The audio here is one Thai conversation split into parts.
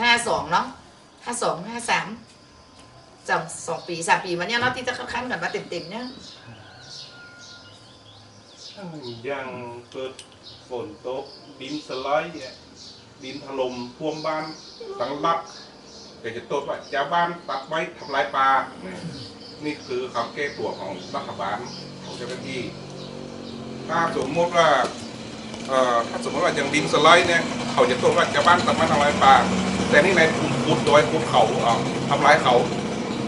ห้าสองเนาะห้าสองห้าสามสองสองปีสามปีวันเนี้ยเนาะที่จะขั้นกันมาเต็มๆเนี่ยอย่างเกิดฝนตกดินสไลด์เนี่ยดินถล่มท่วมบ้านสังรับแต่จะโทษว่าชาวบ้านตัดไม้ทำลายป่านี่คือคำแก้ตัวของรัฐบาลของเจ้าหน้าที่ ถ้าสมมติว่าถ้าสมมติว่าอย่างดินสไลด์เนี่ย เขาจะโทษว่าชาวบ้านตัดไม้ทำลายป่า แต่นี่ในทุนพุดโดยพุดเขาเอาทำร้ายเขา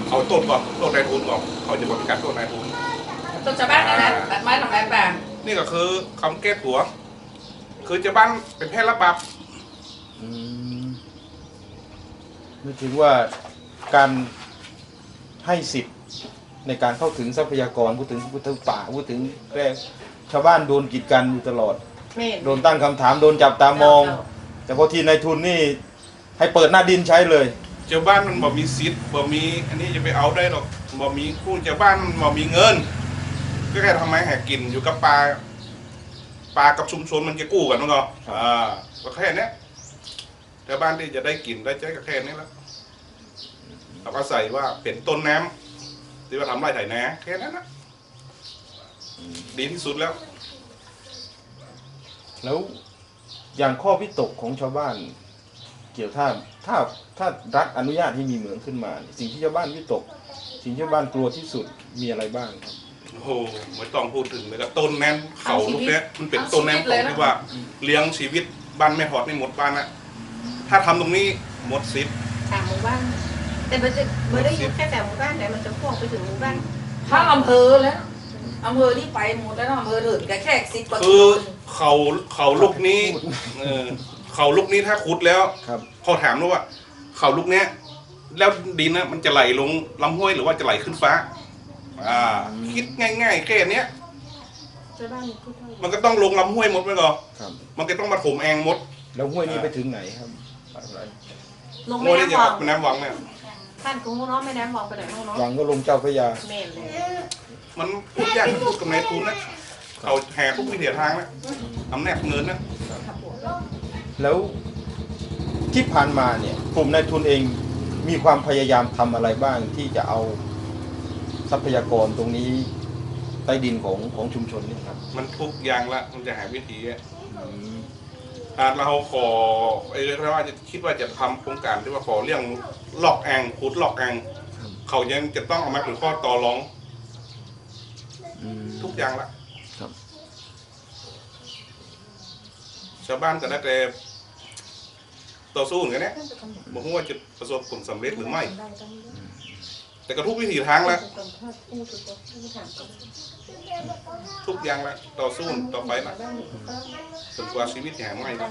เขาโทษก่อนโทษนายทุนก่อนเขาจะบริการโทษนายทุนต้นชาวบ้านนะนะตัดไม้ทำลายป่านี่ก็คือคำแก้ตัว คือชาวบ้านเป็นแพทย์ระบาดอืมนึกถึงว่าการให้สิทธิ์ในการเข้าถึงทรัพยากรพูดถึงพูดถึงป่าพูดถึงแร่ชาวบ้านโดนกีดกันอยู่ตลอดแม่นโดนตั้งคำถามโดนจับตามอง แต่พอทีนายทุนนี่ ให้เปิดหน้าดินใช้เลยชาวบ้านมันบ่มีสิทธิ์บ่มี อันนี้จะไปเอาได้หรอกบ่มีผู้ชาวบ้านบ่มีเงิน ก็แค่ทำไมแหกกินอยู่กับปลาปลากับชุมชนมันจะกู้กันมั้งเหรอครับอ่าก็แค่เนี้ยชาวบ้านที่จะได้กินได้ใช้ก็แค่นี้แหล้วเราอาศัยว่าเป็นต้นน้ำที่ว่าทำไร่ไถนาแค่นั้นนะดีที่สุดแล้ว แล้วอย่างข้อวิตกของชาวบ้าน เกี่ยวถ้าถ้าถ้ารัฐอนุญาตให้มีเหมืองขึ้นมาเนี่ยสิ่งที่ชาวบ้านวิตก สิ่งที่ชาวบ้านกลัวที่สุดมีอะไรบ้างครับโอ้โหไม่ต้องพูดถึงเลยก็ต้นแนมเขาลูกเนี้ยมันเป็นต้นแนมของที่ว่าเลี้ยงชีวิตบ้านแม่หอดนี่หมดบ้านนะถ้าทำตรงนี้หมดสิทธิ์สามหมู่บ้านแต่มันจะไม่ได้อยู่แค่แต่หมู่บ้านแต่มันจะพ่วงไปถึงหมู่บ้านถ้าอำเภอแล้วอำเภอที่ไปหมดแล้วอำเภอถึงแค่แค่สิบกว่าคือเขาเขาลูกนี้เออ เขาลูกนี้ถ้าขุดแล้วครับ พอถามรู้ว่า เขาลูกเนี้ยแล้วดินนะมันจะไหลลงลำห้วยหรือว่าจะไหลขึ้นฟ้า อ่า คิดง่ายๆแค่เนี้ยชาวบ้านพูดว่ามันก็ต้องลงลำห้วยหมดไหมก่อครับ มันก็ต้องมาถมเองหมดแล้วห้วยนี้ไปถึงไหนครับอะไรลงห้วยแม่นี่จะน้ำวังเป็นน้ำวังเนี่ยท่านกูน้องแม่น้ำวังไปไหนน้องเนาะวังก็ลงเจ้าพระยา เมนเลยมันพูดยากที่พูดกับนายทุนนะเขาแห่ทุกวิถีทางนะทำแนบเงินนะขับหัว แล้วที่ผ่านมาเนี่ยกลุ่มนายทุนเองมีความพยายามทำอะไรบ้างที่จะเอาทรัพยากรตรงนี้ใต้ดินของของชุมชนนี่ครับ มันทุกอย่างละมันจะหาวิธีอะอืมอ่าเราขอไอ้เรื่องว่าจะคิดว่าจะทำโครงการที่ว่าขอเรื่องหลอกแองขุดหลอกแองเขายังจะต้องเอามาเป็นข้อต่อรองอืมทุกอย่างละ ครับ ชาวบ้านก็ได้แต่ต่อสู้กันเนี่ยบอกว่าจะประสบผลสำเร็จหรือไม่ แต่ก็ทุกวิถีทางละทุกอย่างละต่อสู้ต่อไปละจนกว่าชีวิตจะหาไม่ละ